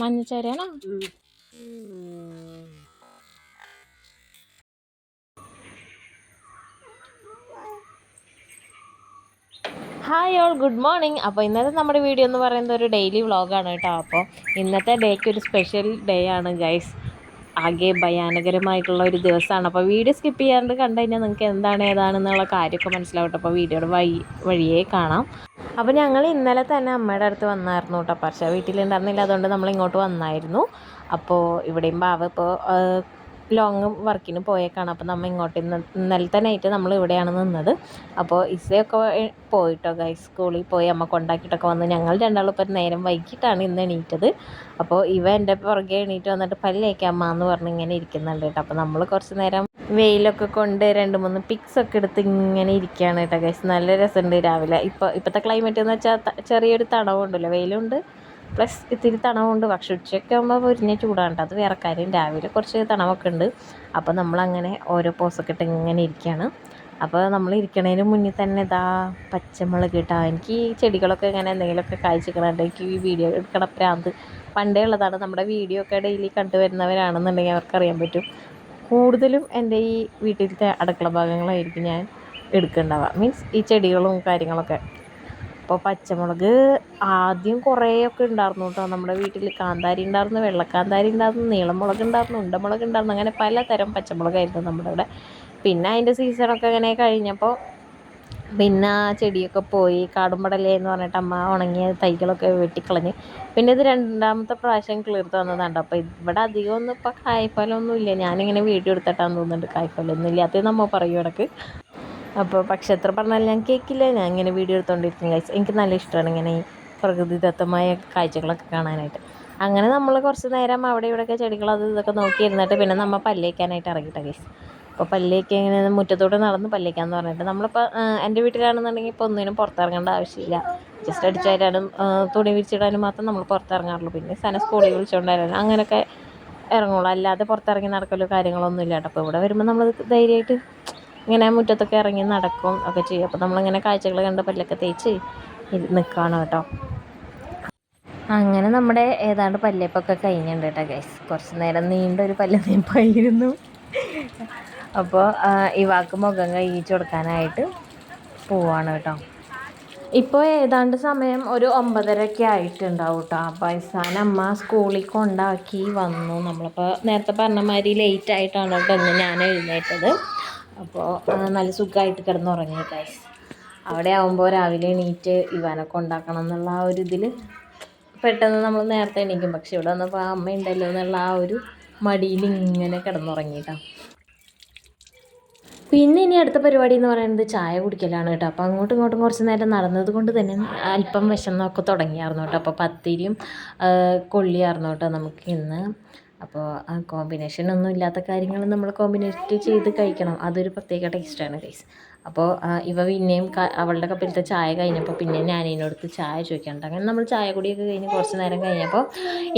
മഞ്ഞച്ചേരയാണോ? Hi all good morning അപ്പോൾ ഇന്നത്തെ നമ്മുടെ വീഡിയോ എന്ന് പറയുന്നത് ഒരു ഡെയിലി വ്ളോഗാണ് കേട്ടോ. അപ്പോൾ ഇന്നത്തെ ഡേക്ക് ഒരു സ്പെഷ്യൽ ഡേ ആണ് ഗൈസ് ആകെ ഭയാനകരമായിട്ടുള്ള ഒരു ദിവസമാണ്. അപ്പോൾ വീഡിയോ സ്കിപ്പ് ചെയ്യാണ്ട് കണ്ടു കഴിഞ്ഞാൽ നിങ്ങൾക്ക് എന്താണ് ഏതാണെന്നുള്ള കാര്യമൊക്കെ മനസ്സിലാവട്ടെ. അപ്പോൾ വീഡിയോയുടെ വഴി വഴിയേ കാണാം. അപ്പോൾ ഞങ്ങൾ ഇന്നലെ തന്നെ അമ്മയുടെ അടുത്ത് വന്നായിരുന്നു കേട്ടോ. പക്ഷേ വീട്ടിലുണ്ടായിരുന്നില്ല അതുകൊണ്ട് നമ്മൾ ഇങ്ങോട്ട് വന്നായിരുന്നു. അപ്പോൾ ഇവിടെയും ബാവ ഇപ്പോൾ ലോങ് വർക്കിന് പോയേക്കാണ്. അപ്പോൾ നമ്മൾ ഇങ്ങോട്ട് ഇന്ന് ഇന്നലത്തെ നൈറ്റ് നമ്മൾ ഇവിടെയാണ് നിന്നത്. അപ്പോൾ ഇസയൊക്കെ പോയിട്ടോ ഗൈസ് സ്കൂളിൽ പോയി അമ്മ കൊണ്ടാക്കിയിട്ടൊക്കെ വന്ന് ഞങ്ങൾ രണ്ടാളും ഇപ്പം നേരം വൈകിട്ടാണ് ഇന്ന് എണീറ്റത്. അപ്പോൾ ഇവ എന്റെ പുറകെ എണീറ്റ് വന്നിട്ട് പല്ലേക്ക് അമ്മ എന്ന് പറഞ്ഞ് ഇങ്ങനെ ഇരിക്കുന്നുണ്ട് കേട്ടോ. അപ്പോൾ നമ്മൾ കുറച്ച് നേരം വെയിലൊക്കെ കൊണ്ട് രണ്ട് മൂന്ന് പിക്സ് ഒക്കെ എടുത്ത് ഇങ്ങനെ ഇരിക്കുകയാണ് കേട്ടോ ഗൈസ് നല്ല രസമുണ്ട് രാവിലെ. ഇപ്പോൾ ഇപ്പോഴത്തെ ക്ലൈമറ്റ് എന്ന് വെച്ചാൽ ചെറിയൊരു തണവുണ്ടല്ലോ. വെയിലുണ്ട്. പ്ലസ് ഇത്തിരി തണവുണ്ട്. പക്ഷെ ഉച്ചയൊക്കെ ആകുമ്പോൾ പൊരിഞ്ഞ ചൂടാണ് അത് വേറെ കാര്യം. രാവിലെ കുറച്ച് തണവൊക്കെ ഉണ്ട്. അപ്പോൾ നമ്മളങ്ങനെ ഓരോ പോസൊക്കെ ഇട്ട് ഇങ്ങനെ ഇരിക്കുകയാണ് അപ്പോൾ നമ്മൾ ഇരിക്കണതിന് മുന്നിൽ തന്നെ ഇതാ പച്ചമുളക് ഇട്ടാ. എനിക്ക് ഈ ചെടികളൊക്കെ ഇങ്ങനെ എന്തെങ്കിലുമൊക്കെ കാഴ്ചക്കണുണ്ട് എനിക്ക് ഈ വീഡിയോ എടുക്കണ പ്രാന്ത് പണ്ടേ ഉള്ളതാണ്. നമ്മുടെ വീഡിയോ ഒക്കെ ഡെയിലി കണ്ടുവരുന്നവരാണെന്നുണ്ടെങ്കിൽ അവർക്കറിയാൻ പറ്റും. കൂടുതലും എന്റെ ഈ വീട്ടിലത്തെ അടുക്കള ഭാഗങ്ങളായിരിക്കും ഞാൻ എടുക്കുന്നുണ്ടാവുക മീൻസ് ഈ ചെടികളും കാര്യങ്ങളൊക്കെ. അപ്പോൾ പച്ചമുളക് ആദ്യം കുറേയൊക്കെ ഉണ്ടായിരുന്നു കേട്ടോ നമ്മുടെ വീട്ടിൽ കാന്താരി ഉണ്ടായിരുന്നു വെള്ളക്കാന്താരി ഉണ്ടായിരുന്നു നീളം മുളക് ഉണ്ടായിരുന്നു ഉണ്ടമുളക് ഉണ്ടായിരുന്നു അങ്ങനെ പലതരം പച്ചമുളകായിരുന്നു നമ്മുടെ ഇവിടെ പിന്നെ അതിന്റെ സീസണൊക്കെ അങ്ങനെ കഴിഞ്ഞപ്പോൾ പിന്നെ ആ ചെടിയൊക്കെ പോയി കാടുമ്പടലേ എന്ന് പറഞ്ഞിട്ട് അമ്മ ഉണങ്ങിയ തൈകളൊക്കെ വെട്ടിക്കളഞ്ഞ്. പിന്നെ ഇത് രണ്ടാമത്തെ പ്രാവശ്യം കിളിർത്ത് വന്നതാണ് അപ്പോൾ ഇവിടെ അധികമൊന്നും ഇപ്പോൾ കായ്ഫലമൊന്നും ഇല്ല ഞാനിങ്ങനെ വീഡിയോ എടുത്തിട്ടാന്ന് തോന്നുന്നുണ്ട്. കായ്ഫലമൊന്നും ഇല്ലാത്തത് നമ്മൾ പറയും ഇടയ്ക്ക്. അപ്പോൾ പക്ഷേ എത്ര പറഞ്ഞാലും ഞാൻ കേൾക്കില്ല ഞാൻ ഇങ്ങനെ വീഡിയോ എടുത്തുകൊണ്ടിരിക്കും ഗൈസ് എനിക്ക് നല്ല ഇഷ്ടമാണ് ഇങ്ങനെ ഈ പ്രകൃതിദത്തമായ കാഴ്ചകളൊക്കെ കാണാനായിട്ട്. അങ്ങനെ നമ്മൾ കുറച്ച് നേരം അവിടെ ഇവിടെയൊക്കെ ചെടികൾ അത് ഇതൊക്കെ നോക്കിയിരുന്നിട്ട് പിന്നെ നമ്മൾ പല്ലേക്കാനായിട്ട് ഇറങ്ങിയിട്ടാണ് ഗൈസ് അപ്പോൾ പല്ലേക്ക് ഇങ്ങനെ മുറ്റത്തോടെ നടന്ന് പല്ലേക്കാന്ന് പറഞ്ഞിട്ട് നമ്മളിപ്പോൾ എന്റെ വീട്ടിലാണെന്നുണ്ടെങ്കിൽ ഇപ്പോൾ ഒന്നിനും പുറത്തിറങ്ങേണ്ട ആവശ്യമില്ല. ജസ്റ്റ് അടിച്ചാലും തുണി വിരിച്ചിടാനും മാത്രം നമ്മൾ പുറത്തിറങ്ങാറുള്ളൂ. പിന്നെ സന സ്കൂളിൽ വിളിച്ചുകൊണ്ടായിരുന്നു അങ്ങനെയൊക്കെ ഇറങ്ങുള്ളൂ. അല്ലാതെ പുറത്തിറങ്ങി നടക്കലോ കാര്യങ്ങളൊന്നും ഇല്ല കേട്ടോ അപ്പോൾ ഇവിടെ വരുമ്പോൾ നമ്മൾ ധൈര്യമായിട്ട് ഇങ്ങനെ മുറ്റത്തൊക്കെ ഇറങ്ങി നടക്കും ഒക്കെ ചെയ്യും. അപ്പോൾ നമ്മളിങ്ങനെ കാഴ്ചകൾ കണ്ട് പല്ലൊക്കെ തേച്ച് നിൽക്കുകയാണ് കേട്ടോ. അങ്ങനെ നമ്മുടെ ഏതാണ്ട് പല്ലേപ്പൊക്കെ കഴിഞ്ഞിട്ടുണ്ട് കേട്ടോ ഗൈസ് കുറച്ച് നേരം നീണ്ട ഒരു പല്ല് നീപ്പായിരുന്നു. അപ്പോൾ ഇവാക്ക് മുഖം കഴിച്ചു കൊടുക്കാനായിട്ട് പോവാണ് കേട്ടോ. ഇപ്പോൾ ഏതാണ്ട് സമയം ഒരു ഒമ്പതരയൊക്കെ ആയിട്ടുണ്ടാവും കേട്ടോ. അപ്പോൾ ഐസാൻ അമ്മ സ്കൂളിൽ കൊണ്ടാക്കി വന്നു. നമ്മളിപ്പോൾ നേരത്തെ പറഞ്ഞ മാതിരി ലേറ്റ് ആയിട്ടാണ് കേട്ടോ ഇന്ന് ഞാൻ എഴുന്നേറ്റത്. അപ്പോൾ നല്ല സുഖമായിട്ട് കിടന്നുറങ്ങി ഗൈസ് അവിടെ ആകുമ്പോൾ രാവിലെ എണീറ്റ് ഇവാനൊക്കെ ഉണ്ടാക്കണം എന്നുള്ള ആ ഒരു ഇതിൽ പെട്ടെന്ന് നമ്മൾ നേരത്തെ എണീക്കും. പക്ഷെ ഇവിടെ വന്നപ്പോൾ ആ അമ്മ ഉണ്ടല്ലോ എന്നുള്ള ആ ഒരു മടിയിൽ ഇങ്ങനെ കിടന്നുറങ്ങിയിട്ടാണ് പിന്നെ ഇനി അടുത്ത പരിപാടി എന്ന് പറയുന്നത് ചായ കുടിക്കലാണ് കേട്ടോ. അപ്പോൾ അങ്ങോട്ടും ഇങ്ങോട്ടും കുറച്ച് നേരം നടന്നത് കൊണ്ട് തന്നെ അല്പം വിശന്നൊക്കെ തുടങ്ങിയായിരുന്നു കേട്ടോ. അപ്പോൾ പത്തിരിയും കൊള്ളിയായിരുന്നു കേട്ടോ നമുക്ക് ഇന്ന്. അപ്പോൾ ആ കോമ്പിനേഷൻ ഒന്നും ഇല്ലാത്ത കാര്യങ്ങൾ നമ്മൾ കോമ്പിനേറ്റ് ചെയ്ത് കഴിക്കണം. അതൊരു പ്രത്യേക ടേസ്റ്റാണ് ഗൈസ് അപ്പോൾ ഇവ പിന്നെയും അവളുടെ കപ്പിലത്തെ ചായ കഴിഞ്ഞപ്പോൾ പിന്നെ ഞാൻ ഇതിനടുത്ത് ചായ ചോദിക്കാനുണ്ട്. അങ്ങനെ നമ്മൾ ചായ കുടിയൊക്കെ കഴിഞ്ഞ് കുറച്ച് നേരം കഴിഞ്ഞപ്പോൾ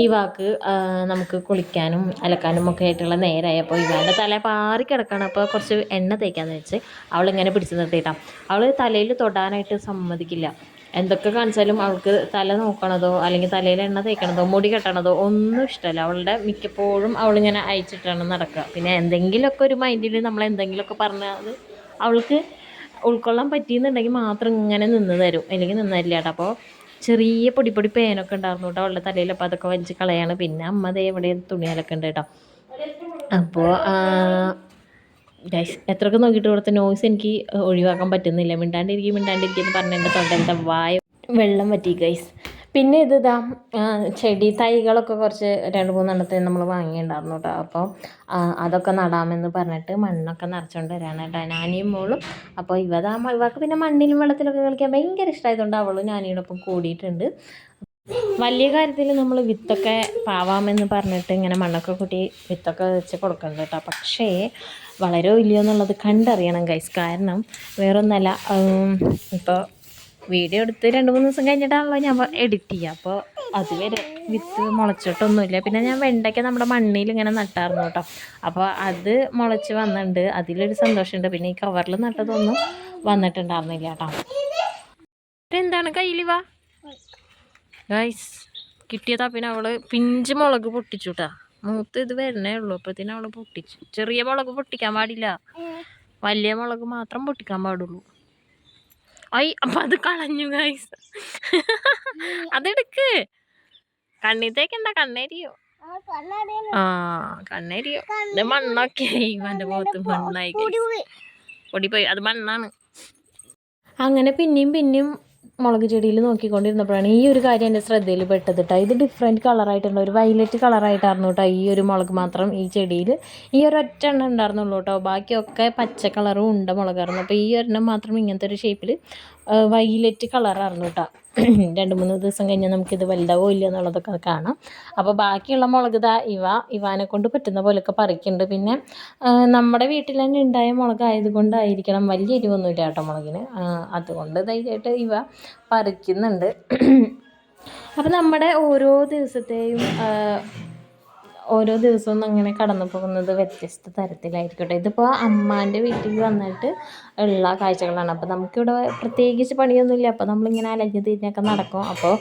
ഈ വാക്ക് നമുക്ക് കുളിക്കാനും അലക്കാനും ഒക്കെ ആയിട്ടുള്ള നേരമായപ്പോൾ ഇവളുടെ തല പാറി കിടക്കണം. അപ്പോൾ കുറച്ച് എണ്ണ തേക്കാന്ന് വെച്ച് അവളിങ്ങനെ പിടിച്ച് നിർത്തിയിട്ടാണ് അവൾ തലയിൽ തൊടാനായിട്ട് സമ്മതിക്കില്ല. എന്തൊക്കെ കാണിച്ചാലും അവൾക്ക് തല നോക്കണതോ അല്ലെങ്കിൽ തലയിൽ എണ്ണ തേക്കണതോ മുടി കെട്ടണതോ ഒന്നും ഇഷ്ടമല്ല. അവളുടെ മിക്കപ്പോഴും അവൾ ഇങ്ങനെ അയച്ചിട്ടാണ് നടക്കുക. പിന്നെ എന്തെങ്കിലുമൊക്കെ ഒരു മൈൻഡിൽ നമ്മൾ എന്തെങ്കിലുമൊക്കെ പറഞ്ഞാൽ അവൾക്ക് ഉൾക്കൊള്ളാൻ പറ്റിയെന്നുണ്ടെങ്കിൽ മാത്രം ഇങ്ങനെ നിന്ന് തരും. അല്ലെങ്കിൽ നിന്ന് തരില്ല കേട്ടോ. അപ്പോൾ ചെറിയ പൊടി പൊടി പേനൊക്കെ ഉണ്ടായിരുന്നു കേട്ടോ അവളുടെ തലയിൽ. അപ്പോൾ അതൊക്കെ വലിച്ച് കളയാണ്. പിന്നെ അമ്മ ദേ എവിടെ തുണിയാലൊക്കെ ഉണ്ട് കേട്ടോ. അപ്പോൾ ഗൈസ് എത്രയൊക്കെ നോക്കിയിട്ട് ഇവിടുത്തെ നോയ്സ് എനിക്ക് ഒഴിവാക്കാൻ പറ്റുന്നില്ല. മിണ്ടാണ്ടിരിക്കും മിണ്ടാണ്ടിരിക്കും എന്ന് പറഞ്ഞ എന്റെ തൊണ്ടയിലത്തെ വായ വെള്ളം പറ്റി ഗൈസ് പിന്നെ ഇത് ഇതാ ചെടി തൈകളൊക്കെ കുറച്ച് രണ്ട് മൂന്നെണ്ണത്തിൽ നമ്മൾ വാങ്ങിയിട്ടുണ്ടായിരുന്നു കേട്ടോ. അപ്പോൾ അതൊക്കെ നടാമെന്ന് പറഞ്ഞിട്ട് മണ്ണൊക്കെ നിറച്ചുകൊണ്ട് വരാണ് കേട്ടോ ഞാനിയും മോളും. അപ്പോൾ ഇവതാ ഇവക്ക് പിന്നെ മണ്ണിലും വെള്ളത്തിലൊക്കെ കളിക്കാൻ ഭയങ്കര ഇഷ്ടമായതുകൊണ്ട് അവളും ഞാനിയോടൊപ്പം കൂടിയിട്ടുണ്ട്. വലിയ കാര്യത്തിൽ നമ്മൾ വിത്തൊക്കെ പാവാമെന്ന് പറഞ്ഞിട്ട് ഇങ്ങനെ മണ്ണൊക്കെ കൂട്ടി വിത്തൊക്കെ വെച്ച് കൊടുക്കുന്നത് കേട്ടോ. പക്ഷേ വളരോ ഇല്ലയോ എന്നുള്ളത് കണ്ടറിയണം ഗൈസ് കാരണം വേറൊന്നല്ല ഇപ്പോൾ വീഡിയോ എടുത്ത് രണ്ട് മൂന്ന് ദിവസം കഴിഞ്ഞിട്ടാണല്ലോ ഞാൻ എഡിറ്റ് ചെയ്യുക. അപ്പോൾ അതുവരെ വിത്ത് മുളച്ചിട്ടൊന്നുമില്ല. പിന്നെ ഞാൻ വെണ്ടയ്ക്ക നമ്മുടെ മണ്ണിൽ ഇങ്ങനെ നട്ടായിരുന്നു കേട്ടോ. അപ്പോൾ അത് മുളച്ച് വന്നിട്ടുണ്ട്. അതിലൊരു സന്തോഷമുണ്ട്. പിന്നെ ഈ കവറിൽ നട്ടതൊന്നും വന്നിട്ടുണ്ടായിരുന്നില്ല കേട്ടോ. എന്താണ് കയ്യിൽ വാ? ഗൈസ് കിട്ടിയതാ പിന്നെ അവൾ പിഞ്ച് മുളക് പൊട്ടിച്ചു കേട്ടാ മൂത്ത് ഇത് വരണേ ഉള്ളൂ. അപ്പത്തിന് അവൾ പൊട്ടിച്ചു. ചെറിയ മുളക് പൊട്ടിക്കാൻ പാടില്ല. വലിയ മുളക് മാത്രം പൊട്ടിക്കാൻ പാടുള്ളൂ. ഐ അപ്പൊ അത് കളഞ്ഞു ഗൈസ് അതെടുക്ക്. കണ്ണിത്തേക്കണ്ട കണ്ണേരിയോ? ആ കണ്ണേരിയോ. മണ്ണൊക്കെ. ഇവന്റെ മുഖത്ത് മണ്ണായി പൊടിപോയി. അത് മണ്ണാണ്. അങ്ങനെ പിന്നെയും പിന്നെയും മുളക് ചെടിയിൽ നോക്കിക്കൊണ്ടിരുന്നപ്പോഴാണ് ഈ ഒരു കാര്യം എന്റെ ശ്രദ്ധയിൽ പെട്ടത് കേട്ടോ ഇത് ഡിഫറെന്റ് കളറായിട്ടുണ്ട് ഒരു വയലറ്റ് കളറായിട്ടായിരുന്നു കേട്ടോ ഈ ഒരു മുളക് മാത്രം ഈ ചെടിയിൽ. ഈ ഒരു ഒറ്റ എണ്ണം ഉണ്ടായിരുന്നുള്ളൂ കേട്ടോ ബാക്കിയൊക്കെ പച്ച കളറും ഉണ്ട് മുളകായിരുന്നു. അപ്പോൾ ഈ ഒരെണ്ണം മാത്രം ഇങ്ങനത്തെ ഒരു ഷേപ്പിൽ വയലറ്റ് കളറായിരുന്നു കേട്ടോ രണ്ട് മൂന്ന് ദിവസം കഴിഞ്ഞാൽ നമുക്കിത് വലുതാവോ ഇല്ല എന്നുള്ളതൊക്കെ കാണാം. അപ്പോൾ ബാക്കിയുള്ള മുളക് ദാ ഇവ ഇവാനെ കൊണ്ട് പറ്റുന്ന പോലെയൊക്കെ പറിക്കുന്നുണ്ട്. പിന്നെ നമ്മുടെ വീട്ടിൽ തന്നെ ഉണ്ടായ മുളക് ആയതുകൊണ്ടായിരിക്കണം വലിയ എരിവൊന്നുമില്ല കേട്ടോ മുളകിന്. അതുകൊണ്ട് ധൈര്യമായിട്ട് ഇവ പറിക്കുന്നുണ്ട്. അപ്പോൾ നമ്മുടെ ഓരോ ദിവസത്തെയും ഓരോ ദിവസവും അങ്ങനെ കടന്നു പോകുന്നത് വ്യത്യസ്ത തരത്തിലായിരിക്കട്ടെ. ഇതിപ്പോൾ അമ്മാന്റെ വീട്ടിൽ വന്നിട്ട് ഉള്ള കാഴ്ചകളാണ്. അപ്പോൾ നമുക്കിവിടെ പ്രത്യേകിച്ച് പണിയൊന്നുമില്ല. അപ്പോൾ നമ്മളിങ്ങനെ അലഞ്ഞ് തിരിഞ്ഞൊക്കെ നടക്കും. അപ്പോൾ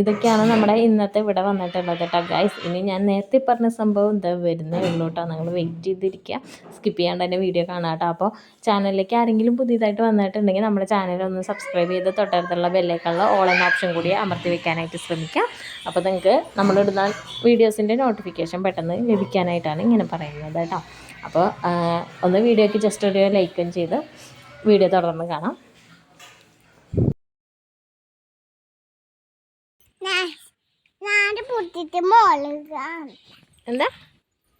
ഇതൊക്കെയാണ് നമ്മുടെ ഇന്നത്തെ ഇവിടെ വന്നിട്ടുള്ളത് കേട്ടോ ഗൈസ് ഇനി ഞാൻ നേരത്തെ പറഞ്ഞ സംഭവം എന്താ വരുന്നേ ഉള്ളൂ കേട്ടോ നിങ്ങൾ വെയിറ്റ് ചെയ്തിരിക്കുക സ്കിപ്പ് ചെയ്യാണ്ട് തന്നെ വീഡിയോ കാണാം കേട്ടോ അപ്പോൾ ചാനലിലേക്ക് ആരെങ്കിലും പുതിയതായിട്ട് വന്നിട്ടുണ്ടെങ്കിൽ നമ്മുടെ ചാനൽ ഒന്ന് സബ്സ്ക്രൈബ് ചെയ്ത് തൊട്ടടുത്തുള്ള ബെല്ലേക്കുള്ള എന്ന ഓപ്ഷൻ കൂടി അമർത്തി വെക്കാനായിട്ട് ശ്രമിക്കാം. അപ്പോൾ നിങ്ങൾക്ക് നമ്മളിടുന്ന വീഡിയോസിന്റെ നോട്ടിഫിക്കേഷൻ പെട്ടെന്ന് ലഭിക്കാനായിട്ടാണ് ഇങ്ങനെ പറയുന്നത് കേട്ടോ. അപ്പോൾ ഒന്ന് വീഡിയോയ്ക്ക് ജസ്റ്റ് ഒരു ലൈക്കും ചെയ്ത് വീഡിയോ തുടർന്ന് കാണാം. പൊട്ടിട്ട് എന്താ?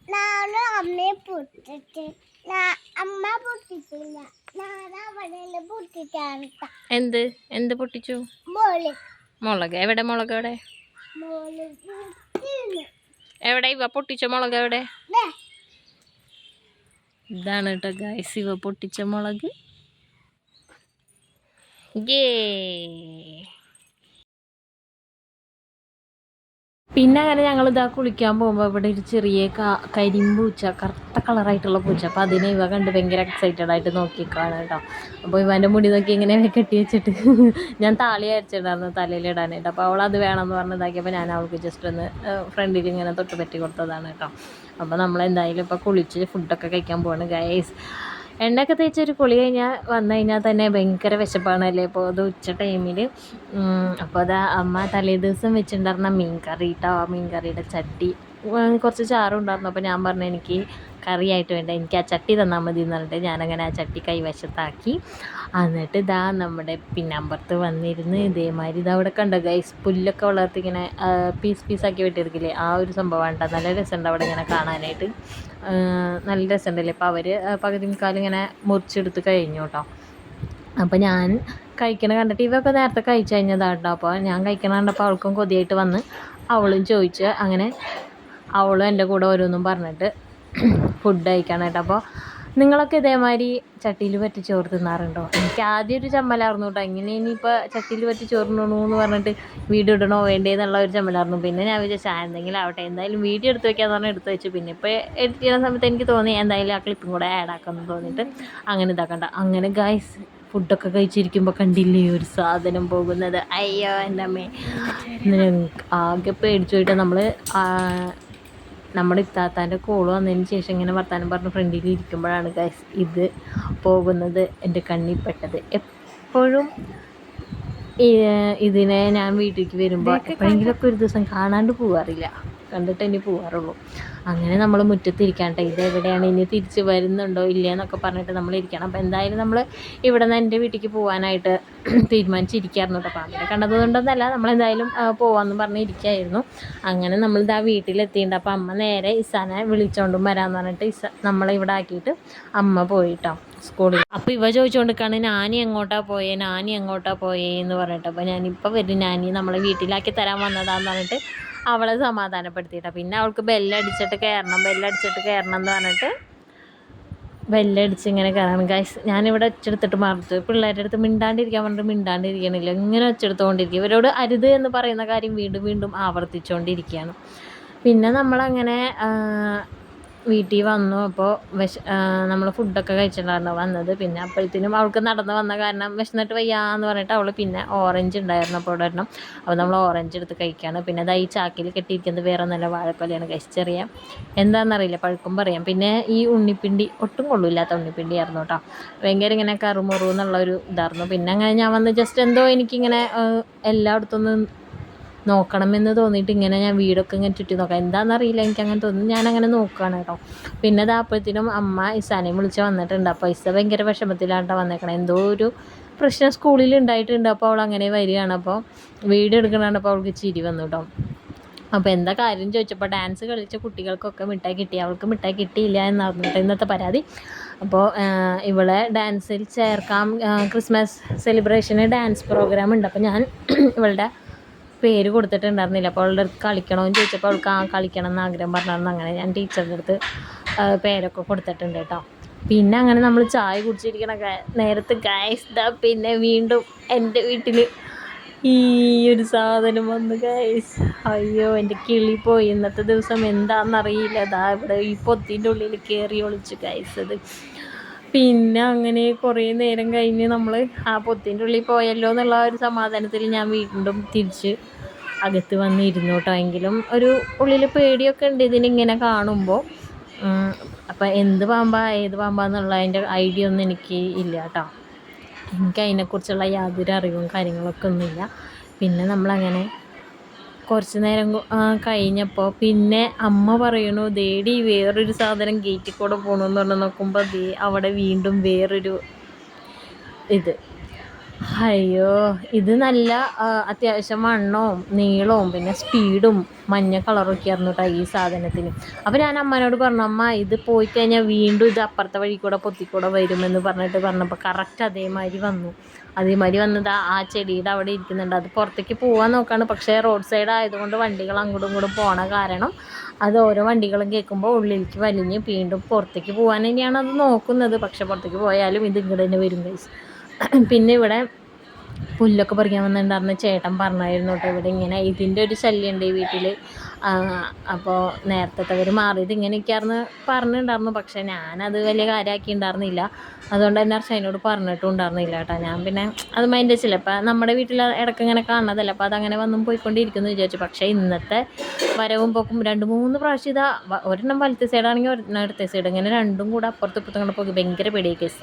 നാല് അമ്മയെ പൊട്ടിട്ട് നാ- അമ്മ പൊട്ടിട്ടില്ല നാളെ അവിടെ പൊട്ടിട്ടാണ് ട്ടാ. എന്ത്? എന്ത് പൊട്ടിച്ചു? മോൾ. മുളക്. എവിടെ മുളക് എവിടെ മോൾ. എവിടെ? ഇവ പൊട്ടിച്ച മുളക് എവിടെ? ഇതാണ് കേട്ടോ ഗൈസ് ഇവ പൊട്ടിച്ച മുളക്. ഗേ പിന്നെ അങ്ങനെ ഞങ്ങൾ ഇതാ കുളിക്കാൻ പോകുമ്പോൾ ഇവിടെ ഒരു ചെറിയ കരിമ്പൂച്ച കറുത്ത കളറായിട്ടുള്ള പൂച്ച. അപ്പോൾ അതിനെ ഇവ കണ്ട് ഭയങ്കര എക്സൈറ്റഡ് ആയിട്ട് നോക്കിക്കാണ് കേട്ടോ. അപ്പോൾ ഇവന്റെ മുടി നോക്കി ഇങ്ങനെ കെട്ടി വെച്ചിട്ട് ഞാൻ താളി അരച്ചിട്ടുണ്ടായിരുന്നു തലയിൽ ഇടാനായിട്ട് അപ്പോൾ അവൾ അത് വേണമെന്ന് പറഞ്ഞ് ഇതാക്കിയപ്പോൾ ഞാൻ അവൾക്ക് ജസ്റ്റ് ഒന്ന് ഫ്രണ്ടിൽ ഇങ്ങനെ തൊട്ട് പറ്റി കൊടുത്തതാണ് കേട്ടോ. അപ്പോൾ നമ്മൾ എന്തായാലും ഇപ്പോൾ കുളിച്ച് ഫുഡൊക്കെ കഴിക്കാൻ പോവാണ് ഗൈസ് എണ്ണയൊക്കെ തേച്ച് ഒരു കുളി കഴിഞ്ഞാൽ വന്നു കഴിഞ്ഞാൽ തന്നെ ഭയങ്കര വിശപ്പാണല്ലേ? അപ്പോൾ അത് ഉച്ച ടൈമിൽ അപ്പോൾ അത് അമ്മ തലേദിവസം വെച്ചിട്ടുണ്ടായിരുന്ന മീൻ കറി കേട്ടോ മീൻ കറിയുടെ ചട്ടി കുറച്ച് ചാറും ഉണ്ടായിരുന്നു. അപ്പോൾ ഞാൻ പറഞ്ഞു എനിക്ക് കറിയായിട്ട് വേണ്ട. എനിക്ക് ആ ചട്ടി തന്നാൽ മതി എന്ന് പറഞ്ഞിട്ട് ഞാനങ്ങനെ ആ ചട്ടി കൈവശത്താക്കി. എന്നിട്ട് ഇതാ നമ്മുടെ പിന്നമ്പുറത്ത് വന്നിരുന്ന് ഇതേമാതിരി ഇതാ അവിടെ കണ്ടോ ഗൈസ് പുല്ലൊക്കെ വളർത്തി ഇങ്ങനെ പീസ് പീസാക്കി വെട്ടിയെടുക്കില്ലേ? ആ ഒരു സംഭവമാണ് കേട്ടോ നല്ല രസമുണ്ട് അവിടെ ഇങ്ങനെ കാണാനായിട്ട്. നല്ല രസമുണ്ടല്ലേ? അപ്പോൾ അവർ പകുതി മുക്കാലും ഇങ്ങനെ മുറിച്ചെടുത്ത് കഴിഞ്ഞു കേട്ടോ. അപ്പോൾ ഞാൻ കഴിക്കണ കണ്ടിട്ട് ഇവയൊക്കെ നേരത്തെ കഴിച്ചു കഴിഞ്ഞതാണ് കേട്ടോ. അപ്പോൾ ഞാൻ കഴിക്കണ കണ്ടപ്പോൾ അവൾക്കും കൊതിയായിട്ട് വന്ന് അവളും ചോദിച്ച് അങ്ങനെ അവളും എന്റെ കൂടെ ഓരോന്നും പറഞ്ഞിട്ട് ഫുഡ് കഴിക്കാനായിട്ട്. അപ്പോൾ നിങ്ങളൊക്കെ ഇതേമാതിരി ചട്ടിയിൽ പറ്റി ചോറ് തിന്നാറുണ്ടോ? എനിക്ക് ആദ്യം ഒരു ചമ്മലായിരുന്നു കേട്ടോ. ഇങ്ങനെ ഇനിയിപ്പോൾ ചട്ടിയിൽ പറ്റി ചോറിനണു എന്ന് പറഞ്ഞിട്ട് വീഡിയോ ഇടണോ വേണ്ടേ എന്നുള്ള ഒരു ചമ്മലായിരുന്നു. പിന്നെ ഞാൻ വിചാരിച്ചു എന്തെങ്കിലും ആവട്ടെ. എന്തായാലും വീഡിയോ എടുത്ത് വെക്കാന്ന് പറഞ്ഞാൽ എടുത്ത് വെച്ചു. പിന്നെ ഇപ്പോൾ എഡിറ്റ് ചെയ്യുന്ന സമയത്ത് എനിക്ക് തോന്നി എന്തായാലും ആ ക്ലിപ്പും കൂടെ ആഡ് ആക്കാമെന്ന് തോന്നിയിട്ട് അങ്ങനെ ഇതാക്കണ്ട അങ്ങനെ ഗൈസ് ഫുഡൊക്കെ കഴിച്ചിരിക്കുമ്പോൾ കണ്ടില്ലേ ഒരു സാധനം പോകുന്നത്. അയ്യോ എന്റെ അമ്മേ. ആകെ പേടിച്ചു പോയിട്ട് നമ്മൾ നമ്മുടെ ഇത്താത്താന്റെ കോൾ വന്നതിന് ശേഷം ഇങ്ങനെ വർത്താനം പറഞ്ഞ് ഫ്രണ്ടിൽ ഇരിക്കുമ്പോഴാണ് ഗൈസ് ഇത് പോകുന്നത് എന്റെ കണ്ണിൽ പെട്ടത് എപ്പോഴും ഇതിനെ ഞാൻ വീട്ടിലേക്ക് വരുമ്പോൾ എപ്പോഴെങ്കിലുമൊക്കെ ഒരു ദിവസം കാണാണ്ട് പോകാറില്ല കണ്ടിട്ട് ഇനി പോവാറുള്ളൂ. അങ്ങനെ നമ്മൾ മുറ്റത്തിരിക്കാണ്ട്. ഇത് എവിടെയാണ് ഇനി തിരിച്ച് വരുന്നുണ്ടോ? ഇല്ലേ എന്നൊക്കെ പറഞ്ഞിട്ട് നമ്മൾ ഇരിക്കണം. അപ്പോൾ എന്തായാലും നമ്മൾ ഇവിടെ നിന്ന് എന്റെ വീട്ടിലേക്ക് പോകാനായിട്ട് തീരുമാനിച്ചിരിക്കായിരുന്നു. കേട്ടോ അങ്ങനെ കണ്ടത് കൊണ്ടൊന്നല്ല നമ്മളെന്തായാലും പോവാമെന്ന് പറഞ്ഞ് ഇരിക്കുകയായിരുന്നു അങ്ങനെ നമ്മളിത് ആ വീട്ടിലെത്തിയിട്ടുണ്ട് അപ്പോൾ അമ്മ നേരെ ഇസാനെ വിളിച്ചോണ്ടും വരാമെന്ന് പറഞ്ഞിട്ട് ഇസ നമ്മളെ ഇവിടെ ആക്കിയിട്ട് അമ്മ പോയിട്ടോ സ്കൂളിൽ. അപ്പോൾ ഇവ ചോദിച്ചുകൊണ്ടിരിക്കുകയാണ് നാനി എങ്ങോട്ടാ പോയേ? നാനി എങ്ങോട്ടാ പോയേ? എന്ന് പറഞ്ഞിട്ട്. അപ്പോൾ ഞാനിപ്പോൾ വരും. നാനി നമ്മളെ വീട്ടിലാക്കി തരാൻ വന്നതാന്ന് പറഞ്ഞിട്ട് അവളെ സമാധാനപ്പെടുത്തിയിട്ടാ. പിന്നെ അവൾക്ക് ബെല്ലടിച്ചിട്ട് കയറണം ബെല്ലടിച്ചിട്ട് കയറണം എന്ന് പറഞ്ഞിട്ട് ബെല്ലടിച്ച് ഇങ്ങനെ കയറണം. ഗൈസ് ഞാനിവിടെ ഒച്ചെടുത്തിട്ട് മറച്ചു പിള്ളേരുടെ അടുത്ത് മിണ്ടാണ്ടിരിക്കാൻ പറഞ്ഞിട്ട് മിണ്ടാണ്ടിരിക്കണില്ല. ഇങ്ങനെ ഒച്ചെടുത്തുകൊണ്ടിരിക്കും ഇവരോട് അരുത് എന്ന് പറയുന്ന കാര്യം വീണ്ടും വീണ്ടും ആവർത്തിച്ചുകൊണ്ടിരിക്കുകയാണ്. പിന്നെ നമ്മളങ്ങനെ വീട്ടിൽ വന്നു. അപ്പോൾ വിശ നമ്മൾ ഫുഡൊക്കെ കഴിച്ചിട്ടുണ്ടായിരുന്നു വന്നത് പിന്നെ അപ്പോഴത്തേനും അവൾക്ക് നടന്ന് വന്ന കാരണം വിശന്നിട്ട് വയ്യാന്ന് പറഞ്ഞിട്ട് അവൾ പിന്നെ ഓറഞ്ച് ഉണ്ടായിരുന്നു അപ്പോൾ ഒരെണ്ണം. അപ്പോൾ നമ്മൾ ഓറഞ്ച് എടുത്ത് കഴിക്കുകയാണ് പിന്നെ അതാ ഈ ചാക്കിൽ കെട്ടിയിരിക്കുന്നത് വേറെ നല്ല വാഴക്കൊലയാണ് കഴിച്ചറിയാം എന്താണെന്നറിയില്ല പഴുക്കും പറയാം. പിന്നെ ഈ ഉണ്ണിപ്പിണ്ടി ഒട്ടും കൊള്ളില്ലാത്ത ഉണ്ണിപ്പിണ്ടി ആയിരുന്നു കേട്ടോ. ഭയങ്കര ഇങ്ങനെ കറുമുറു എന്നുള്ള ഒരു ഇതായിരുന്നു. പിന്നെ അങ്ങനെ ഞാൻ വന്ന് ജസ്റ്റ് എന്തോ എനിക്കിങ്ങനെ ആ, എല്ലായിടത്തൊന്നും നോക്കണമെന്ന് തോന്നിയിട്ട് ഇങ്ങനെ ഞാൻ വീടൊക്കെ ഇങ്ങനെ ചുറ്റി നോക്കാം. എന്താണെന്നറിയില്ല എനിക്ക് അങ്ങനെ തോന്നുന്നു ഞാൻ അങ്ങനെ നോക്കുകയാണ് കേട്ടോ. പിന്നെ അപ്പോഴത്തേനും അമ്മ ഇസാനെയും വിളിച്ച് വന്നിട്ടുണ്ട്. അപ്പോൾ ഇസ ഭയങ്കര വിഷമത്തിലാണ് ട്ടോ വന്നേക്കണത് എന്തോ ഒരു പ്രശ്നം സ്കൂളിൽ ഉണ്ടായിട്ടുണ്ട്. അപ്പോൾ അവൾ അങ്ങനെ വരികയാണ്. അപ്പോൾ വീട് എടുക്കണതാണ്. അപ്പോൾ അവൾക്ക് ചിരി വന്നു കേട്ടോ. അപ്പോൾ എന്താ കാര്യം ചോദിച്ചപ്പോൾ ഡാൻസ് കളിച്ച കുട്ടികൾക്കൊക്കെ മിഠായി കിട്ടി. അവൾക്ക് മിഠായി കിട്ടിയില്ല എന്നായിരുന്നു കേട്ടോ ഇന്നത്തെ പരാതി. അപ്പോൾ ഇവളെ ഡാൻസിൽ ചേർക്കാം. ക്രിസ്മസ് സെലിബ്രേഷന് ഡാൻസ് പ്രോഗ്രാം ഉണ്ട്. അപ്പോൾ ഞാൻ ഇവളുടെ പേര് കൊടുത്തിട്ടുണ്ടായിരുന്നില്ല. അപ്പോൾ അവളുടെ അടുത്ത് കളിക്കണമെന്ന് ചോദിച്ചപ്പോൾ അവൾക്ക് ആ കളിക്കണം എന്ന് ആഗ്രഹം പറഞ്ഞായിരുന്നു. അങ്ങനെ ഞാൻ ടീച്ചറിന്റെ അടുത്ത് പേരൊക്കെ കൊടുത്തിട്ടുണ്ട് കേട്ടോ. പിന്നെ അങ്ങനെ നമ്മൾ ചായ കുടിച്ചിരിക്കണ നേരത്ത് ഗായസ് ദാ പിന്നെ വീണ്ടും എന്റെ വീട്ടിൽ ഈ ഒരു സാധനം വന്നു ഗൈസ് അയ്യോ എന്റെ കിളി പോയി. ഇന്നത്തെ ദിവസം എന്താണെന്നറിയില്ല ദാ ഇവിടെ ഈ പൊത്തിന്റെ ഉള്ളിൽ കയറി ഒളിച്ചു ഗൈസ് അത്. പിന്നെ അങ്ങനെ കുറേ നേരം കഴിഞ്ഞ് നമ്മൾ ആ പൊത്തിന്റെ ഉള്ളിൽ പോയല്ലോ എന്നുള്ള ഒരു സമാധാനത്തിൽ ഞാൻ വീണ്ടും തിരിച്ച് അകത്ത് വന്നിരുന്നു കേട്ടോ. എങ്കിലും ഒരു ഉള്ളിൽ പേടിയൊക്കെ ഉണ്ട് ഇതിനിങ്ങനെ കാണുമ്പോൾ അപ്പം എന്ത് പാമ്പാ ഏത് പാമ്പാന്നുള്ള അതിന്റെ ഐഡിയ ഒന്നും എനിക്ക് ഇല്ല കേട്ടോ. എനിക്ക് അതിനെക്കുറിച്ചുള്ള യാതൊരു അറിവും കാര്യങ്ങളൊക്കെ ഒന്നുമില്ല. പിന്നെ നമ്മളങ്ങനെ കുറച്ച് നേരം കഴിഞ്ഞപ്പോൾ പിന്നെ അമ്മ പറയണു ദേടി വേറൊരു സാധനം ഗേറ്റിൽ കൂടെ പോകണമെന്ന് പറഞ്ഞ് നോക്കുമ്പോൾ ദേ അവിടെ വീണ്ടും വേറൊരു ഇത്. അയ്യോ ഇത് നല്ല അത്യാവശ്യം വണ്ണവും നീളവും പിന്നെ സ്പീഡും മഞ്ഞ കളറൊക്കെ ആയിരുന്നു കേട്ടോ ഈ സാധനത്തിന്. അപ്പോൾ ഞാൻ അമ്മനോട് പറഞ്ഞു അമ്മ ഇത് പോയി കഴിഞ്ഞാൽ വീണ്ടും ഇത് അപ്പുറത്തെ വഴി കൂടെ പൊത്തിക്കൂടെ വരുമെന്ന് പറഞ്ഞിട്ട് പറഞ്ഞപ്പോൾ കറക്റ്റ് അതേമാതിരി വന്നു. അതേമാതിരി വന്നത് ആ- ചെടിയുടെ അവിടെ ഇരിക്കുന്നുണ്ട്. അത് പുറത്തേക്ക് പോകാൻ നോക്കാണ്. പക്ഷേ റോഡ് സൈഡ് ആയതുകൊണ്ട് വണ്ടികൾ അങ്ങോട്ടും ഇങ്ങോട്ടും പോണ കാരണം അത് ഓരോ വണ്ടികളും കേൾക്കുമ്പോൾ ഉള്ളിലേക്ക് വലിഞ്ഞ് വീണ്ടും പുറത്തേക്ക് പോകാൻ തന്നെയാണ് അത് നോക്കുന്നത്. പക്ഷെ പുറത്തേക്ക് പോയാലും ഇത് ഇങ്ങോട്ട് തന്നെ വരും ഗൈസ് പിന്നെ ഇവിടെ പുല്ലൊക്കെ പറിക്കാൻ വന്നിട്ടുണ്ടായിരുന്ന ചേട്ടൻ പറഞ്ഞായിരുന്നു കേട്ടോ ഇവിടെ ഇങ്ങനെ ഇതിന്റെ ഒരു ശല്യമുണ്ട് ഈ വീട്ടിൽ അപ്പോൾ നേരത്തെ മാറിയത് ഇങ്ങനെയൊക്കെയായിരുന്നു പറഞ്ഞിട്ടുണ്ടായിരുന്നു പക്ഷേ ഞാനത് വലിയ കാര്യമാക്കി ഉണ്ടായിരുന്നില്ല അതുകൊണ്ട് തന്നെ അർഷനോട് പറഞ്ഞിട്ടും ഉണ്ടായിരുന്നില്ല കേട്ടോ. ഞാൻ പിന്നെ അത് മൈൻഡ് വെച്ചില്ല. ഇപ്പം നമ്മുടെ വീട്ടിൽ ഇടയ്ക്ക് ഇങ്ങനെ കാണുന്നതല്ല അപ്പോൾ അതങ്ങനെ വന്നും പോയിക്കൊണ്ടിരിക്കുന്നു വിചാരിച്ചു. പക്ഷേ ഇന്നത്തെ വരവും പോക്കും രണ്ട് മൂന്ന് പ്രാവശ്യം ഇതാ ഒരെണ്ണം വലത്തെ സൈഡാണെങ്കിൽ ഒരെണ്ണം ഇടത്തെ സൈഡ് ഇങ്ങനെ രണ്ടും കൂടെ അപ്പുറത്തും ഇപ്പുറത്തും കൂടെ പോയി. ഭയങ്കര പേടിയായി കേസ്.